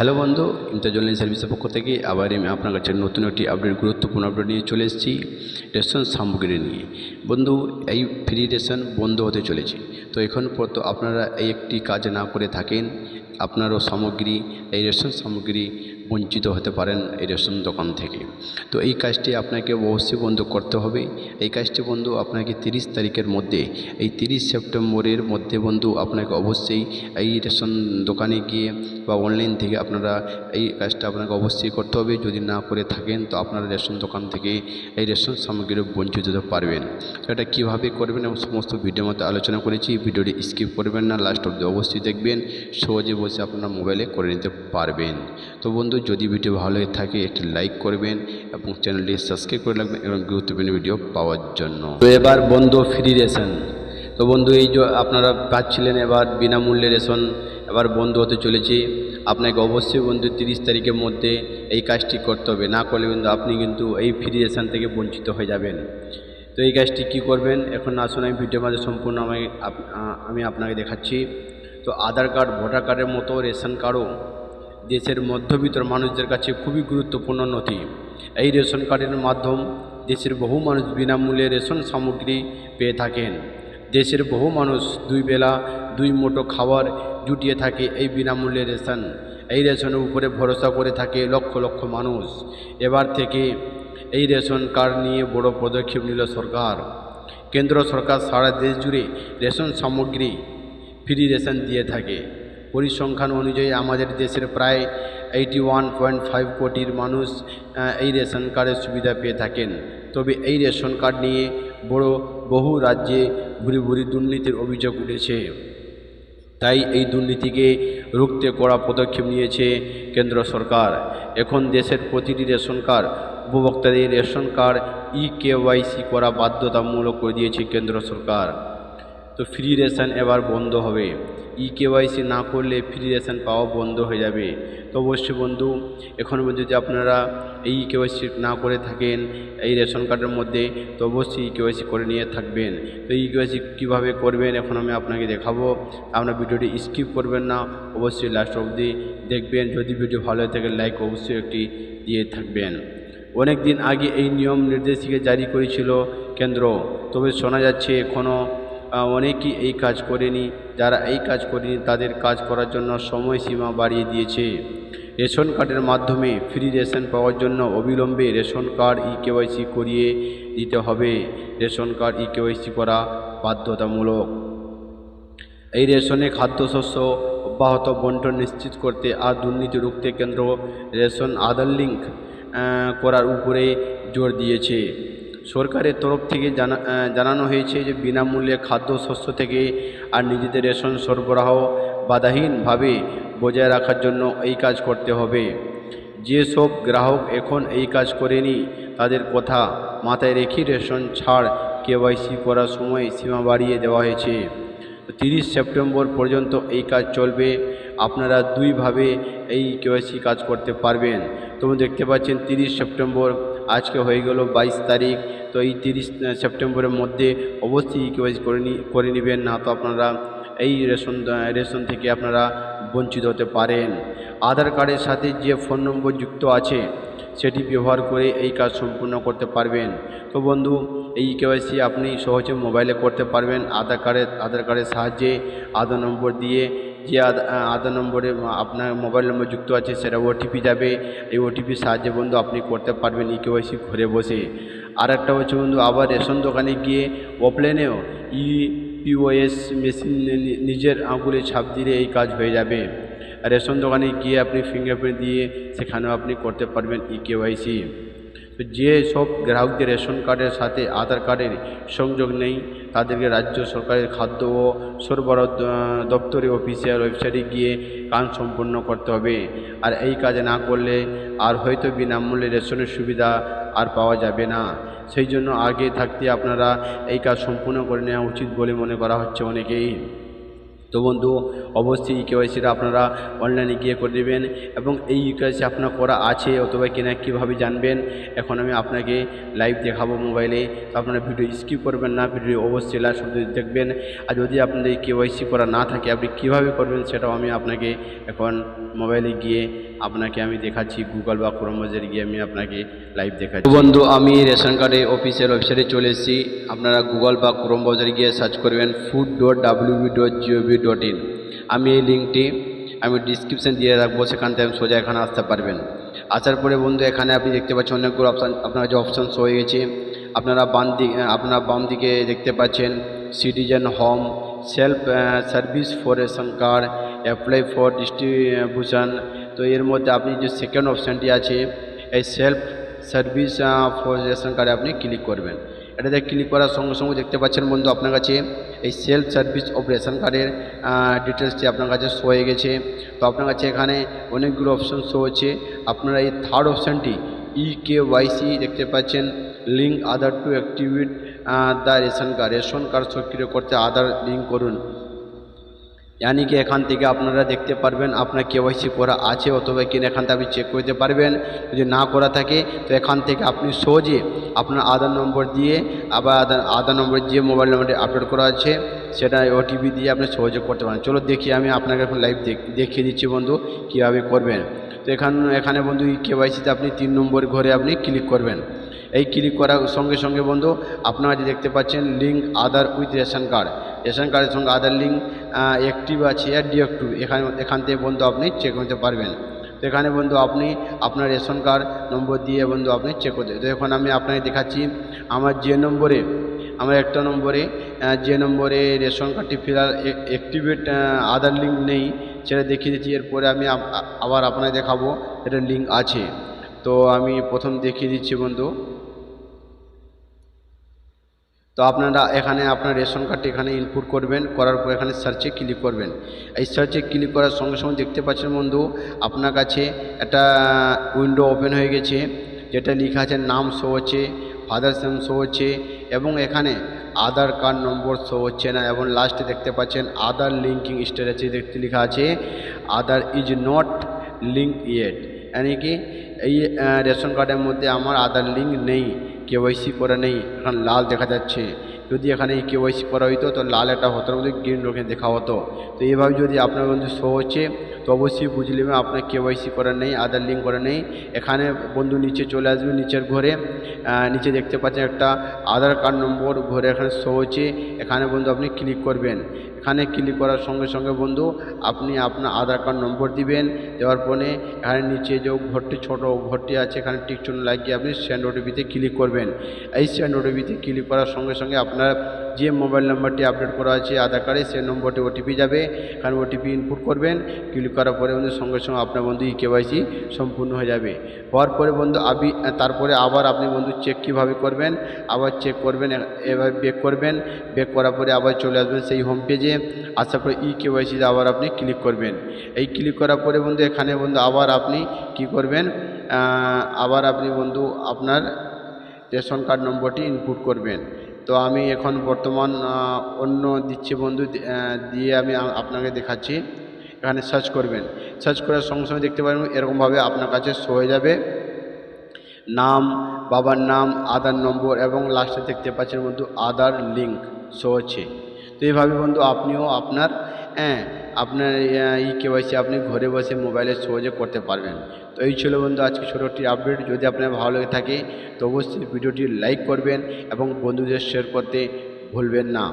Hello বন্ধু Imtaz online সার্ভিসের পক্ষ থেকে আবার আমি আপনার কাছে নতুন একটি আপডেট গুরুত্বপূর্ণ আপডেট নিয়ে চলে এসেছি, রেশন সামগ্রী নিয়ে। বন্ধু, এই ফ্রি রেশন বন্ধ হতে চলেছে। তো এখন পর্যন্ত আপনারা এই একটি কাজ না করে থাকেন, আপনারও সামগ্রী, এই রেশন সামগ্রী বঞ্চিত হতে পারেন এই রেশন দোকান থেকে। তো এই কাজটি আপনাকে অবশ্যই বন্ধ করতে হবে। এই কাজটি বন্ধু আপনাকে তিরিশ তারিখের মধ্যে, এই তিরিশ সেপ্টেম্বরের মধ্যে বন্ধু আপনাকে অবশ্যই এই রেশন দোকানে গিয়ে বা অনলাইন থেকে আপনারা এই কাজটা আপনাকে অবশ্যই করতে হবে। যদি না করে থাকেন, তো আপনারা রেশন দোকান থেকে এই রেশন সামগ্রী বঞ্চিত হতে পারবেন। এটা কীভাবে করবেন এবং সমস্ত ভিডিওর মধ্যে আলোচনা করেছি, ভিডিওটি স্কিপ করবেন না, লাস্ট অব্দি অবশ্যই দেখবেন। সহজে বসে আপনারা মোবাইলে করে নিতে পারবেন। তো বন্ধু যদি ভিডিও ভালো হয়ে থাকে, একটি লাইক করবেন এবং চ্যানেলটি সাবস্ক্রাইব করে রাখবেন এবং গুরুত্বপূর্ণ ভিডিও পাওয়ার জন্য। তো এবার বন্ধ ফ্রি রেশন তো বন্ধু, এই যে আপনারা পাচ্ছিলেন এবার বিনামূল্যে রেশন, এবার বন্ধ হতে চলেছে। আপনাকে অবশ্যই বন্ধু তিরিশ তারিখের মধ্যে এই কাজটি করতে হবে। না করলে কিন্তু আপনি কিন্তু এই ফ্রি রেশন থেকে বঞ্চিত হয়ে যাবেন। তো এই কাজটি কী করবেন? এখন আসুন, আমি ভিডিওর মাঝে সম্পূর্ণ আমি আমি আপনাকে দেখাচ্ছি। তো আধার কার্ড, ভোটার কার্ডের মতো রেশন কার্ডও দেশের মধ্যবিত্ত মানুষদের কাছে খুবই গুরুত্বপূর্ণ নথি। এই রেশন কার্ডের মাধ্যম দেশের বহু মানুষ বিনামূল্যে রেশন সামগ্রী পেয়ে থাকেন। দেশের বহু মানুষ দুই বেলা দুই মোটো খাবার জুটিয়ে থাকে এই বিনামূল্যে রেশন। এই রেশনের উপরে ভরসা করে থাকে লক্ষ লক্ষ মানুষ। এবার থেকে এই রেশন কার্ড নিয়ে বড় পদক্ষেপ নিল সরকার। কেন্দ্র সরকার সারা দেশ জুড়ে রেশন সামগ্রী, ফ্রি রেশন দিয়ে থাকে। পরিসংখ্যান অনুযায়ী আমাদের দেশের প্রায় এইটি ওয়ান পয়েন্ট ফাইভ কোটির মানুষ এই রেশন কার্ডের সুবিধা পেয়ে থাকেন। তবে এই রেশন কার্ড নিয়ে বড় বহু রাজ্যে ভুরি ভুরি দুর্নীতির অভিযোগ উঠেছে। তাই এই দুর্নীতিকে রুখতে কড়া পদক্ষেপ নিয়েছে কেন্দ্র সরকার। এখন দেশের প্রতিটি রেশন কার্ড, উপভোক্তাদের রেশন কার্ড ই কেওয়াইসি করা বাধ্যতামূলক করে দিয়েছে কেন্দ্র সরকার। তো ফ্রি রেশন এবার বন্ধ হবে। ই কেওয়াইসি না করলে ফ্রি রেশন পাওয়া বন্ধ হয়ে যাবে। তো অবশ্যই বন্ধু, এখন যদি আপনারা এই ই কেওয়াইসি না করে থাকেন, এই রেশন কার্ডের মধ্যে, তো অবশ্যই ই কেওয়াইসি করে নিয়ে থাকবেন। তো ই কেওয়াইসি কীভাবে করবেন, এখন আমি আপনাকে দেখাবো। আপনার ভিডিওটি স্কিপ করবেন না, অবশ্যই লাস্ট অবধি দেখবেন। যদি ভিডিও ভালো হয়ে থাকে লাইক অবশ্যই একটি দিয়ে থাকবেন। অনেক দিন আগে এই নিয়ম নির্দেশিকা জারি করেছিল কেন্দ্র। তবে শোনা যাচ্ছে এখনও অনেকেই এই কাজ করেনি। যারা এই কাজ করেনি, তাদের কাজ করার জন্য সময়সীমা বাড়িয়ে দিয়েছে। রেশন কার্ডের মাধ্যমে ফ্রি রেশন পাওয়ার জন্য অবিলম্বে রেশন কার্ড ই কেওয়াইসি করিয়ে দিতে হবে। রেশন কার্ড ই কেওয়াইসি করা বাধ্যতামূলক। এই রেশনে খাদ্যশস্য অব্যাহত বন্টন নিশ্চিত করতে আর দুর্নীতি রুখতে কেন্দ্র রেশন আধার লিঙ্ক করার উপরে জোর দিয়েছে। সরকারের তরফ থেকে জানা জানানো হয়েছে যে বিনামূল্যে খাদ্যশস্য থেকে আর নিজেদের রেশন সরবরাহ বাধাহীনভাবে বজায় রাখার জন্য এই কাজ করতে হবে। যেসব গ্রাহক এখন এই কাজ করেনি, তাদের কথা মাথায় রেখে রেশন ছাড় কেওয়াইসি করার সময় সীমা বাড়িয়ে দেওয়া হয়েছে। তিরিশ সেপ্টেম্বর পর্যন্ত এই কাজ চলবে। আপনারা দুইভাবে এই কেওয়াইসি কাজ করতে পারবেন। তোমরা দেখতে পাচ্ছেন, তিরিশ সেপ্টেম্বর আজকে হয়ে গেল বাইশ তারিখ, তো এই তিরিশ সেপ্টেম্বরের মধ্যে অবশ্যই কেওয়াইসি করে নি, করে নেবেন, না তো আপনারা এই রেশন রেশন থেকে আপনারা বঞ্চিত হতে পারেন। আধার কার্ডের সাথে যে ফোন নম্বর যুক্ত আছে, সেটি ব্যবহার করে এই কাজ সম্পূর্ণ করতে পারবেন। তো বন্ধু, এই কেওয়াইসি আপনি সহজে মোবাইলে করতে পারবেন। আধার কার্ডের আধার কার্ডের সাহায্যে আধার নম্বর দিয়ে যে আধা- আধার নম্বরে আপনার মোবাইল নম্বর যুক্ত আছে, সেটা ওটিপি যাবে। এই ওটিপির সাহায্যে বন্ধু আপনি করতে পারবেন ই কেওয়াইসি ঘরে বসে। আর একটা হচ্ছে বন্ধু, আবার রেশন দোকানে গিয়ে অফলাইনেও ই পিওএস মেশিন নিজের আঙুলে ছাপ দিলে এই কাজ হয়ে যাবে। রেশন দোকানে গিয়ে আপনি ফিঙ্গারপ্রিন্ট দিয়ে সেখানেও আপনি করতে পারবেন ই কেওয়াইসি তো যে সব গ্রাহকদের রেশন কার্ডের সাথে আধার কার্ডের সংযোগ নেই, তাদেরকে রাজ্য সরকারের খাদ্য ও সরবরাহ দপ্তরে অফিসিয়াল ওয়েবসাইটে গিয়ে কাজ সম্পন্ন করতে হবে। আর এই কাজ না করলে আর হয়তো বিনামূল্যে রেশনের সুবিধা আর পাওয়া যাবে না। সেই জন্য আগে থাকতে আপনারা এই কাজ সম্পূর্ণ করে নেওয়া উচিত বলে মনে করা হচ্ছে অনেকেই। তো বন্ধু, অবশ্যই কেওয়াইসিটা আপনারা অনলাইনে গিয়ে করে দেবেন এবং এই কেওয়াইসি আপনার করা আছে অথবা কিনা কীভাবে জানবেন, এখন আমি আপনাকে লাইভ দেখাবো মোবাইলে তো আপনারা ভিডিও স্কিপ করবেন না ভিডিও অবশ্যই লাস্ট অবধি দেখবেন। আর যদি আপনাদের কেওয়াইসি করা না থাকে, আপনি কীভাবে করবেন সেটাও আমি আপনাকে এখন মোবাইলে গিয়ে আপনাকে আমি দেখাচ্ছি গুগল বা ক্রোম ব্রাউজারে গিয়ে আমি আপনাকে লাইভ দেখাচ্ছি। বন্ধু, আমি রেশন কার্ডে অফিসিয়াল ওয়েবসাইটে চলে এসেছি। আপনারা গুগল বা ক্রোম গিয়ে সার্চ করবেন food dot WB dot GOV dot in আমি এই লিঙ্কটি, আমি ডিসক্রিপশন দিয়ে রাখব, সেখান থেকে সোজা এখানে আসতে পারবেন। আসার পরে বন্ধু, এখানে আপনি দেখতে পাচ্ছেন অনেকগুলো অপশান আপনার কাছে অপশান শো হয়ে গেছে। আপনারা বাম দিক আপনারা বাম দিকে দেখতে পাচ্ছেন citizen home self service for ration card apply for distribution তো এর মধ্যে আপনি যে সেকেন্ড অপশানটি আছে, এই সেলফ সার্ভিস ফর রেশন কার্ডে আপনি ক্লিক করবেন। এটাতে ক্লিক করার সঙ্গে সঙ্গে দেখতে পাচ্ছেন বন্ধু আপনার কাছে, এই সেলফ সার্ভিস অফ রেশন কার্ডের ডিটেলসটি আপনার কাছে শো হয়ে গেছে। তো আপনার কাছে এখানে অনেকগুলো অপশন শো হচ্ছে। আপনারা এই থার্ড অপশানটি ই কে ওয়াইসি দেখতে পাচ্ছেন। Link Aadhaar to activate the ration card ration card সক্রিয় করতে আধার লিঙ্ক করুন। ইয়ানি কি এখান থেকে আপনারা দেখতে পারবেন আপনার কেওয়াইসি করা আছে অথবা কিনা এখান থেকে আপনি চেক করতে পারবেন যদি না করা থাকে তো এখান থেকে আপনি সহজে আপনার আধার নম্বর দিয়ে আবার আধার আধার নম্বর যে মোবাইল নম্বরটি আপলোড করা আছে সেটা ওটিপি দিয়ে আপনি সহজে করতে পারেন চলো দেখি আমি আপনাকে এখন লাইভ দেখিয়ে দিচ্ছি বন্ধু কীভাবে করবেন তো এখান এখানে বন্ধু এই কেওয়াইসিতে আপনি তিন নম্বর ঘরে আপনি ক্লিক করবেন এই ক্লিক করার সঙ্গে সঙ্গে বন্ধু, আপনারা যে দেখতে পাচ্ছেন link Aadhaar with ration card. Ration কার্ডের সঙ্গে আধার লিঙ্ক অ্যাক্টিভ আছে, আর ডিঅ্যাক্টিভ এখানে, এখান থেকে বন্ধু আপনি চেক করতে পারবেন। তো এখানে বন্ধু আপনি আপনার রেশন কার্ড নম্বর দিয়ে বন্ধু আপনি চেক করতে, তো এখন আমি আপনাকে দেখাচ্ছি, আমার যে নম্বরে, আমার একটা নম্বরে যে নম্বরে রেশন কার্ডটি ফিলার অ্যাক্টিভেট আধার লিঙ্ক নেই, সেটা দেখিয়ে দিচ্ছি, এরপরে আমি আবার আপনাকে দেখাবো, এটা লিঙ্ক আছে। তো আমি প্রথম দেখিয়ে দিচ্ছি বন্ধু। তো আপনারা এখানে আপনার রেশন কার্ডটি এখানে ইনপুট করবেন, করার পর এখানে সার্চে ক্লিক করবেন। এই সার্চে ক্লিক করার সঙ্গে সঙ্গে দেখতে পাচ্ছেন বন্ধু, আপনার কাছে একটা উইন্ডো ওপেন হয়ে গেছে, যেটা লেখা আছে নাম শো হচ্ছে ফাদার্স নেম শো হচ্ছে এবং এখানে আধার কার্ড নম্বর শো হচ্ছে না এবং লাস্টে দেখতে পাচ্ছেন আধার লিঙ্কিং স্ট্র্যাটেজি দেখতে লেখা আছে Aadhaar is not link yet यानी কি, এই রেশন কার্ডের মধ্যে আমার আধার লিঙ্ক নেই। কেওয়াইসি করা নেই। এখন লাল দেখা যাচ্ছে। যদি এখানে কেওয়াইসি করা হইতো, তো লাল একটা হতো মধ্যে গ্রিন রঙে দেখা হতো। তো এইভাবে যদি আপনার বন্ধু শো হচ্ছে, তো অবশ্যই বুঝে নেবেন আপনার কেওয়াইসি করা নেই আধার লিঙ্ক করা নেই। এখানে বন্ধু নিচে চলে আসবে, নিচের ঘরে নিচে দেখতে পাচ্ছেন একটা আধার কার্ড নম্বর ঘরে এখানে শো হচ্ছে। এখানে বন্ধু আপনি ক্লিক করবেন। এখানে ক্লিক করার সঙ্গে সঙ্গে বন্ধু আপনি আপনার আধার কার্ড নম্বর দিবেন, দেওয়ার পরে এখানে নিচে যে ঘরটি, ছোট ঘরটি আছে, এখানে টিকচুন লাগিয়ে আপনি সেন্ড ওটিপিতে ক্লিক করবেন। এই সেন্ড ওটিপিতে ক্লিক করার সঙ্গে সঙ্গে আপনার যে মোবাইল নাম্বারটি আপডেট করা আছে, আধার কার্ডে সেই নম্বরটি ওটিপি যাবে। এখানে ওটিপি ইনপুট করবেন ক্লিক করার পরে বন্ধু সঙ্গে সঙ্গে আপনার বন্ধু ই কেওয়াইসি সম্পূর্ণ হয়ে যাবে। হওয়ার পরে বন্ধু আবি তারপরে আবার আপনি বন্ধু চেক কীভাবে করবেন, আবার চেক করবেন এবার বেক করবেন। বেক করার পরে আবার চলে আসবেন সেই হোম পেজে আসার পরে ই কেওয়াইসিতে আবার আপনি ক্লিক করবেন। এই ক্লিক করার পরে বন্ধু এখানে বন্ধু আবার আপনি কি করবেন আবার আপনি বন্ধু আপনার রেশন কার্ড নম্বরটি ইনপুট করবেন। তো আমি এখন বর্তমান অন্য দিচ্ছি বন্ধু দিয়ে আমি আপনাকে দেখাচ্ছি। এখানে সার্চ করবেন। সার্চ করার সঙ্গে সঙ্গে দেখতে পারবেন এরকমভাবে আপনার কাছে শো হয়ে যাবে। নাম, বাবার নাম, আধার নম্বর এবং লাস্টে দেখতে পাচ্ছেন বন্ধু, আধার লিঙ্ক শো হচ্ছে। তো এইভাবে বন্ধু আপনিও আপনার হ্যাঁ আপনার ই কেওয়াইসি আপনি ঘরে বসে মোবাইলে সহজে করতে পারবেন। তো এই ছিল বন্ধু আজকে ছোটো আপডেট যদি আপনার ভালো লেগে থাকে, তো অবশ্যই ভিডিওটি লাইক করবেন এবং বন্ধুদের শেয়ার করতে ভুলবেন না।